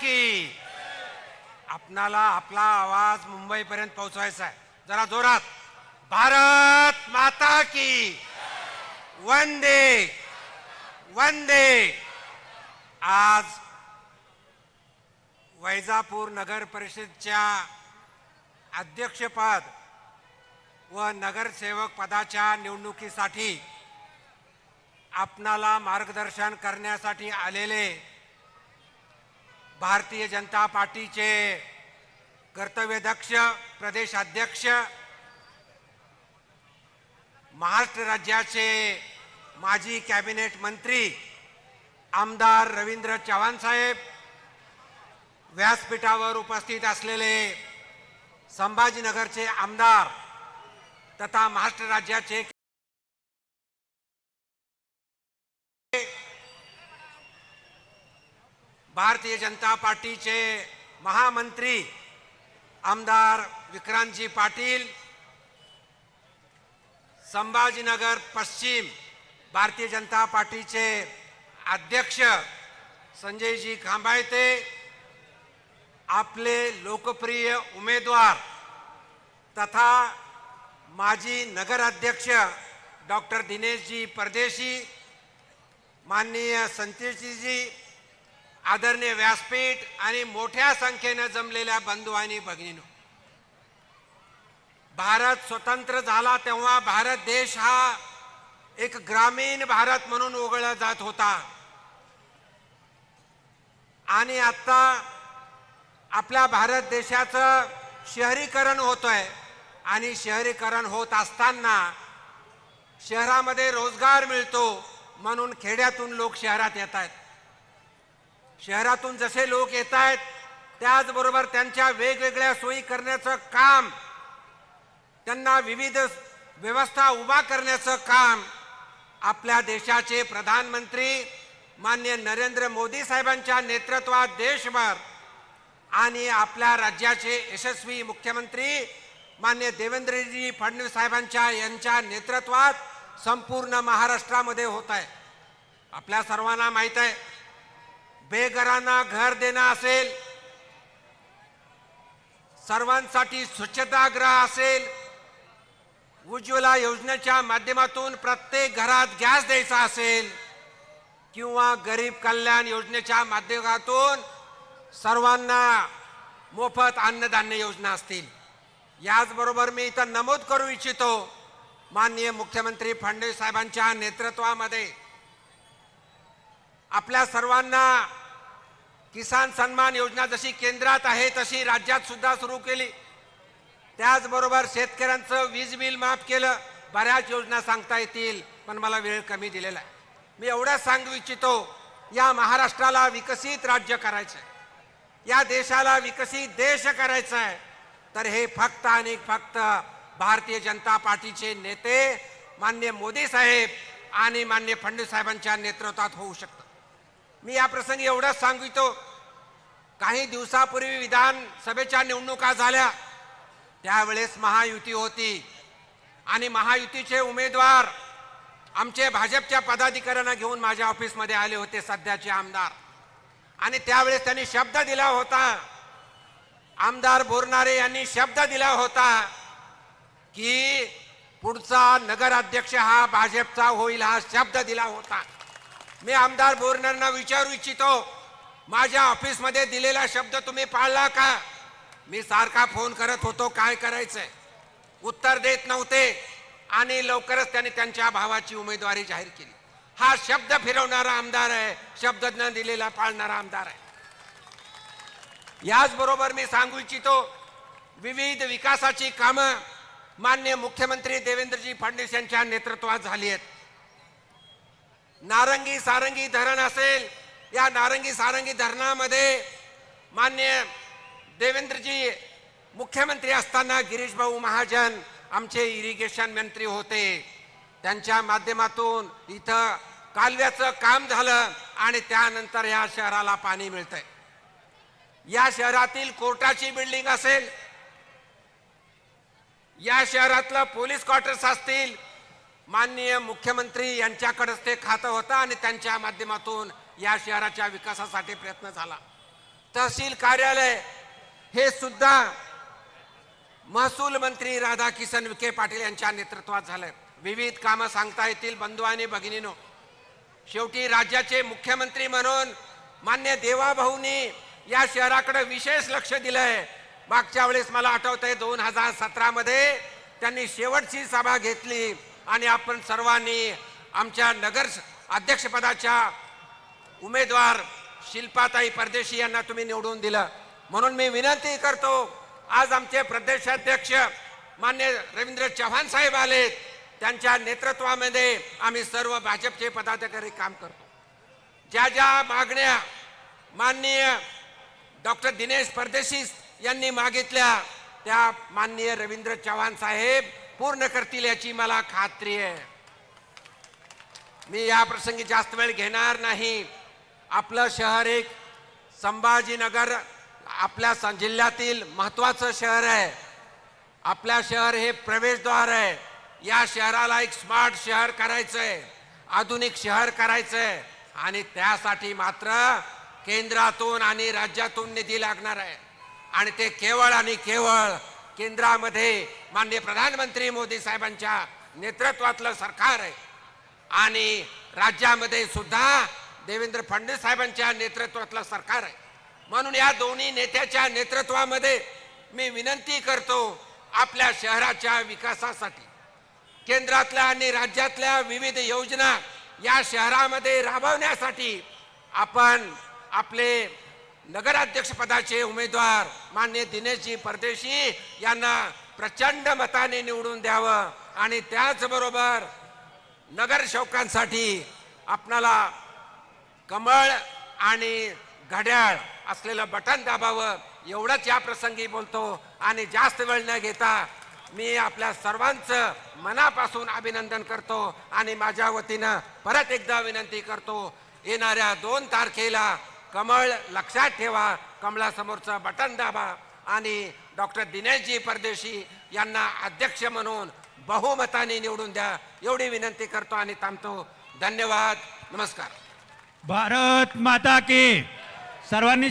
की आपणाला आपला आवाज मुंबईपर्यंत पोहोचवायचा आहे. जरा जोरात. भारत माता की वंदे वंदे. आज वैजापूर नगर परिषदच्या अध्यक्षपद व नगरसेवक पदाच्या निवडणुकीसाठी आपणाला मार्गदर्शन करण्यासाठी आलेले भारतीय जनता पार्टीचे कर्तव्यदक्ष प्रदेशाध्यक्ष महाराष्ट्र राज्याचे माजी कॅबिनेट मंत्री आमदार रवींद्र चव्हाण साहेब व्यासपीठावर उपस्थित असलेले संभाजीनगरचे आमदार तथा महाराष्ट्र राज्याचे भारतीय जनता पार्टीचे महामंत्री आमदार विक्रांतजी पाटील संभाजीनगर पश्चिम भारतीय जनता पार्टीचे अध्यक्ष संजयजी खांबायते आपले लोकप्रिय उमेदवार तथा माजी नगराध्यक्ष डॉक्टर दिनेशजी परदेशी माननीय संतोषजीजी आदरणीय व्यासपीठ आणि मोठ्या संख्येनं जमलेल्या बंधू आणि भगिनीनो भारत स्वतंत्र झाला तेव्हा भारत देश हा एक ग्रामीण भारत म्हणून ओळखला जात होता. आणि आता आपल्या भारत देशाचं शहरीकरण होतंय. आणि शहरीकरण होत असताना शहरामध्ये रोजगार मिळतो म्हणून खेड्यातून लोक शहरात येत आहेत. शहरातून जसे लोक येत आहेत त्याचबरोबर त्यांच्या वेगवेगळ्या सोयी करण्याचं काम त्यांना विविध व्यवस्था उभा करण्याचं काम आपल्या देशाचे प्रधानमंत्री मान्य नरेंद्र मोदी साहेबांच्या नेतृत्वात देशभर आणि आपल्या राज्याचे यशस्वी मुख्यमंत्री मान्य देवेंद्रजी फडणवीस साहेबांच्या यांच्या नेतृत्वात संपूर्ण महाराष्ट्रामध्ये होत आहे. आपल्या सर्वांना माहीत आहे बेघरांना घर देणं असेल सर्वांसाठी स्वच्छतागृह असेल उज्ज्वला योजनेच्या माध्यमातून प्रत्येक घरात गॅस द्यायचा असेल किंवा गरीब कल्याण योजनेच्या माध्यमातून सर्वांना मोफत अन्नधान्य योजना असतील. याचबरोबर मी इथं नमूद करू इच्छितो माननीय मुख्यमंत्री फडणवीस साहेबांच्या नेतृत्वामध्ये. आपल्या सर्वांना किसान सन्मान योजना जशी केंद्रात आहे तशी राज्यात सुद्धा सुरू केली. त्याचबरोबर शेतकऱ्यांचं वीज बिल माफ केलं बऱ्याच योजना सांगता येतील पण मला वेळ कमी दिलेला आहे. मी एवढं सांगू इच्छितो या महाराष्ट्राला विकसित राज्य करायचं आहे या देशाला विकसित देश करायचा आहे तर हे फक्त आणि फक्त भारतीय जनता पार्टीचे नेते मान्य मोदी साहेब आणि मान्य फडणवीस साहेबांच्या नेतृत्वात होऊ शकतं मी या प्रसंगी एवढंच सांगितो काही दिवसापूर्वी विधानसभेच्या निवडणुका झाल्या. त्यावेळेस महायुती होती. आणि महायुतीचे उमेदवार आमचे भाजपच्या पदाधिकाऱ्यांना घेऊन माझ्या ऑफिसमध्ये आले होते सध्याचे आमदार. आणि त्यावेळेस त्यांनी शब्द दिला होता. आमदार बोरनारे यांनी शब्द दिला होता की पुढचा नगराध्यक्ष हा भाजपचा होईल हा शब्द दिला होता. मी आमदार बोरणांना विचारू इच्छितो. माझ्या ऑफिसमध्ये दिलेला शब्द तुम्ही पाळला का? मी सारखा फोन करत होतो काय करायचंय? उत्तर देत नव्हते आणि लवकरच त्यांनी त्यांच्या भावाची उमेदवारी जाहीर केली. हा शब्द फिरवणारा आमदार आहे शब्द न दिलेला पाळणारा आमदार आहे. याचबरोबर मी सांगू इच्छितो विविध विकासाची कामं मान्य मुख्यमंत्री देवेंद्रजी फडणवीस यांच्या नेतृत्वात झाली आहेत. नारंगी सारंगी धरण असेल या नारंगी सारंगी धरणामध्ये मान्य देवेंद्रजी मुख्यमंत्री असताना गिरीश भाऊ महाजन आमचे इरिगेशन मंत्री होते. त्यांच्या माध्यमातून इथं कालव्याचं काम झालं आणि त्यानंतर या शहराला पाणी मिळतंय. या शहरातील कोर्टाची बिल्डिंग असेल या शहरातलं पोलीस क्वार्टर्स असतील माननीय मुख्यमंत्री यांच्याकडेच ते खातं होतं आणि त्यांच्या माध्यमातून या शहराच्या विकासासाठी प्रयत्न झाला. तहसील कार्यालय हे सुद्धा महसूल मंत्री राधाकिशन विखे पाटील यांच्या नेतृत्वात झालंय. विविध कामं सांगता येतील बंधू आणि भगिनीनो. शेवटी राज्याचे मुख्यमंत्री म्हणून मान्य देवाभाऊनी या शहराकडे विशेष लक्ष दिलंय. मागच्या वेळेस मला आठवत आहे दोन हजार सतरामध्ये त्यांनी शेवटची सभा घेतली. आणि आपण सर्वांनी आमच्या नगर अध्यक्षपदाच्या उमेदवार शिल्पाताई परदेशी यांना तुम्ही निवडून दिलं. म्हणून मी विनंती करतो आज आमचे प्रदेशाध्यक्ष मान्य रवींद्र चव्हाण साहेब आलेत त्यांच्या नेतृत्वामध्ये आम्ही सर्व भाजपचे पदाधिकारी काम करतो. ज्या ज्या मागण्या माननीय डॉक्टर दिनेश परदेशी यांनी मागितल्या त्या माननीय रवींद्र चव्हाण साहेब पूर्ण करतील याची मला खात्री आहे. मी या प्रसंगी जास्त वेळ घेणार नाही. आपलं शहर एक संभाजीनगर आपल्या स- जिल्ह्यातील महत्वाचं शहर आहे. आपल्या शहर हे प्रवेशद्वार आहे. या शहराला एक स्मार्ट शहर करायचंय आधुनिक शहर करायचंय आणि त्यासाठी मात्र केंद्रातून आणि राज्यातून निधी लागणार आहे. आणि ते केवळ आणि केवळ केंद्रामध्ये माननीय प्रधानमंत्री मोदी साहेबांच्या नेतृत्वातलं सरकार आहे. आणि राज्यामध्ये सुद्धा देवेंद्र फडणवीस साहेबांच्या नेतृत्वातलं सरकार आहे. म्हणून या दोन्ही नेत्याच्या नेतृत्वामध्ये मी विनंती करतो आपल्या शहराच्या विकासासाठी. केंद्रातल्या आणि राज्यातल्या विविध योजना या शहरामध्ये राबवण्यासाठी आपण आपले नगराध्यक्षपदाचे उमेदवार मान्य दिनेशजी परदेशी यांना प्रचंड मताने निवडून द्यावं आणि त्याचबरोबर नगरसेवकांसाठी आपणाला कमळ आणि घड्याळ असलेलं बटन दाबावं एवढंच या प्रसंगी बोलतो. आणि जास्त वेळ न घेता मी आपल्या सर्वांचं मनापासून अभिनंदन करतो आणि माझ्या वतीनं परत एकदा विनंती करतो. येणाऱ्या दोन तारखेला कमळ लक्षात ठेवा कमळासमोरचं बटन दाबा आणि डॉक्टर दिनेशजी परदेशी यांना अध्यक्ष म्हणून बहुमताने निवडून द्या. एवढी विनंती करतो आणि थांबतो. धन्यवाद. नमस्कार. भारत माता की. सर्वांनी